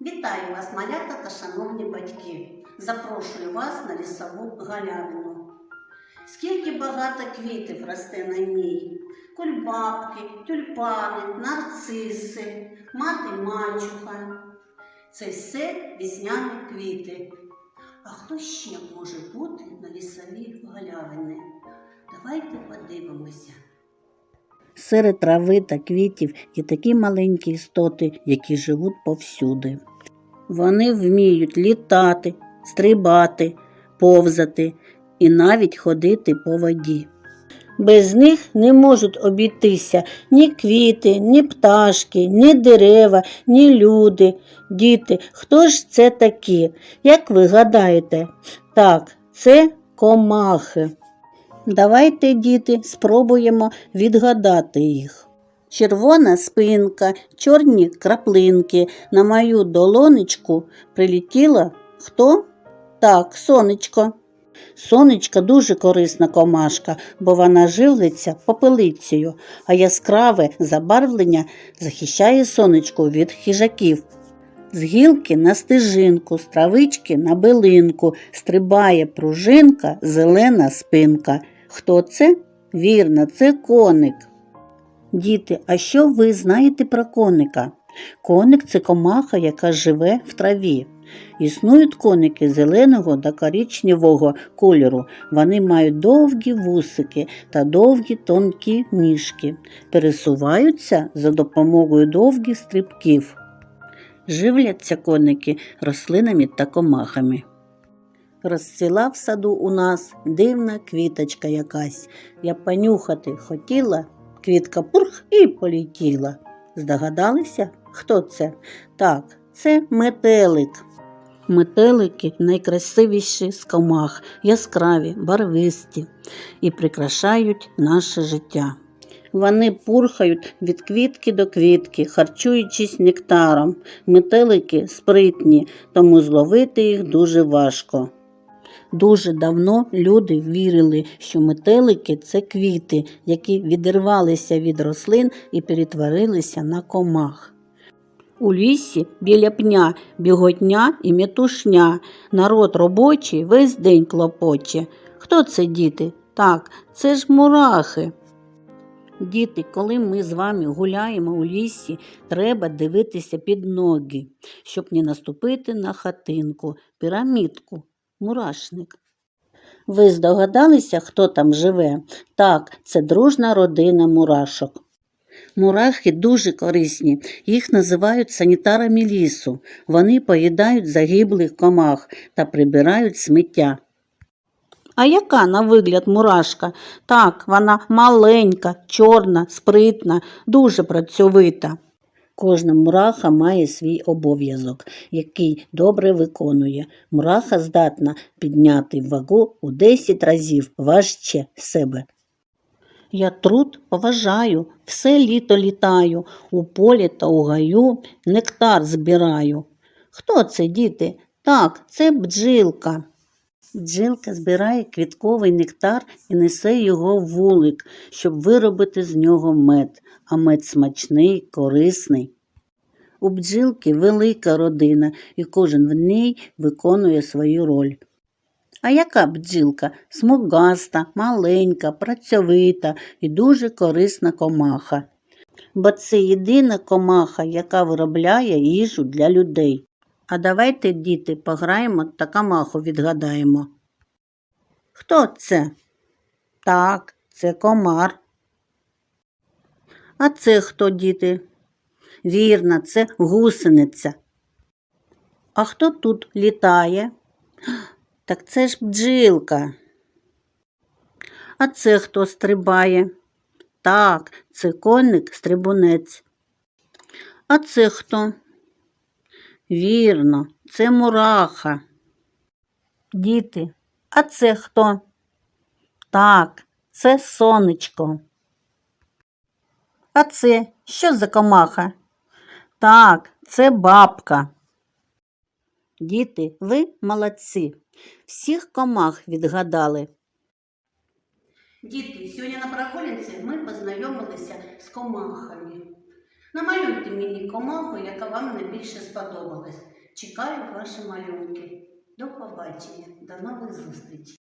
Вітаю вас, малята та шановні батьки. Запрошую вас на лісову галявину. Скільки багато квітів росте на ній. Кульбабки, тюльпани, нарциси, мати мачуха. Це все візняні квіти. А хто ще може бути на лісовій галявині? Давайте подивимося. Серед трави та квітів є такі маленькі істоти, які живуть повсюди. Вони вміють літати, стрибати, повзати і навіть ходити по воді. Без них не можуть обійтися ні квіти, ні пташки, ні дерева, ні люди. Діти, хто ж це такі? Як ви гадаєте? Так, це комахи. Давайте, діти, спробуємо відгадати їх. Червона спинка, чорні краплинки. На мою долонечку прилетіла хто? Так, сонечко. Сонечка дуже корисна комашка, бо вона живлиться попелицею, а яскраве забарвлення захищає сонечко від хижаків. З гілки на стежинку, з травички на билинку стрибає пружинка, зелена спинка. Хто це? Вірно, це коник. Діти, а що ви знаєте про коника? Коник це комаха, яка живе в траві. Існують коники зеленого та коричневого кольору. Вони мають довгі вусики та довгі тонкі ніжки. Пересуваються за допомогою довгих стрибків. Живляться коники рослинами та комахами. Розцвіла в саду у нас дивна квіточка якась. Я понюхати хотіла, квітка пурх і полетіла. Здогадалися, хто це? Так, це метелик. Метелики найкрасивіші з комах, яскраві, барвисті і прикрашають наше життя. Вони пурхають від квітки до квітки, харчуючись нектаром. Метелики спритні, тому зловити їх дуже важко. Дуже давно люди вірили, що метелики це квіти, які відірвалися від рослин і перетворилися на комах. У лісі біля пня біготня і метушня. Народ робочий весь день клопоче. Хто це діти? Так, це ж мурахи. Діти, коли ми з вами гуляємо у лісі, треба дивитися під ноги, щоб не наступити на хатинку, пірамідку, мурашник. Ви здогадалися, хто там живе? Так, це дружна родина мурашок. Мурахи дуже корисні, їх називають санітарами лісу. Вони поїдають загиблих комах та прибирають сміття. А яка на вигляд мурашка? Так, вона маленька, чорна, спритна, дуже працьовита. Кожна мураха має свій обов'язок, який добре виконує. Мураха здатна підняти вагу у 10 разів важче себе. Я труд поважаю, все літо літаю, у полі та у гаю нектар збираю. Хто це, діти? Так, це бджілка. Бджілка збирає квітковий нектар і несе його в вулик, щоб виробити з нього мед, а мед смачний, корисний. У бджілки велика родина, і кожен в ній виконує свою роль. А яка бджілка? Смугаста, маленька, працьовита і дуже корисна комаха. Бо це єдина комаха, яка виробляє їжу для людей. А давайте, діти, пограємо та комаху відгадаємо. Хто це? Так, це комар. А це хто, діти? Вірно, це гусениця. А хто тут літає? Так це ж бджілка. А це хто стрибає? Так, це коник стрибунець. А це хто? Вірно, це мураха. Діти, а це хто? Так, це сонечко. А це що за комаха? Так, це бабка. Діти, ви молодці. Всіх комах відгадали. Діти, сьогодні на прогулянці ми познайомилися з комахами. Намалюйте мені комаху, яка вам найбільше сподобалась. Чекаю ваші малюнки. До побачення, до нових зустрічей.